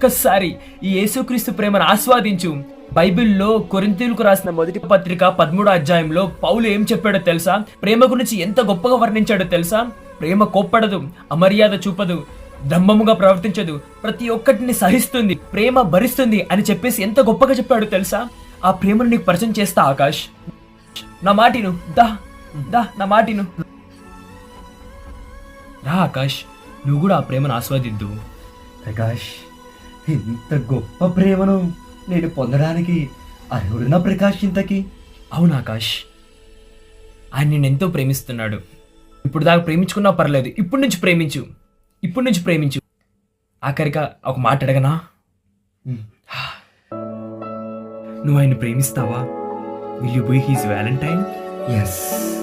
ఒక్కసారి ఈ యేసుక్రీస్తు ప్రేమను ఆస్వాదించు. బైబిల్లో కొరింతీలకు రాసిన మొదటి పత్రిక పదమూడో అధ్యాయంలో పౌలు ఏం చెప్పాడో తెలుసా? ప్రేమ గురించి ఎంత గొప్పగా వర్ణించాడో తెలుసా? ప్రేమ కోప్పడదు అమర్యాద చూపదు దంభముగా ప్రవర్తించదు ప్రతి ఒక్కటిని సహిస్తుంది ప్రేమ భరిస్తుంది అని చెప్పేసి ఎంత గొప్పగా చెప్పాడో తెలుసా? ఆ ప్రేమను నీకు పరిచయం చేస్తా ఆకాష్. నా మాటిను దా దా నా మాటిను. రా ఆకాష్ నువ్వు కూడా ఆ ప్రేమను ఆస్వాదిద్దు. ప్రకాష్ ఇంత గొప్ప ప్రేమను నేను పొందడానికి అర్హుడునా ప్రకాష్ ఇంతకి? అవును ఆకాష్. ఆయన నేను ఎంతో ప్రేమిస్తున్నాడు. ఇప్పుడు దాకా ప్రేమించుకున్నా పర్లేదు. ఇప్పటి నుంచి ప్రేమించు. ఇప్పటి నుంచి ప్రేమించు. ఆఖరిగా ఒక మాట అడగనా. నువ్వు ఆయన ప్రేమిస్తావా? Will you be his valentine yes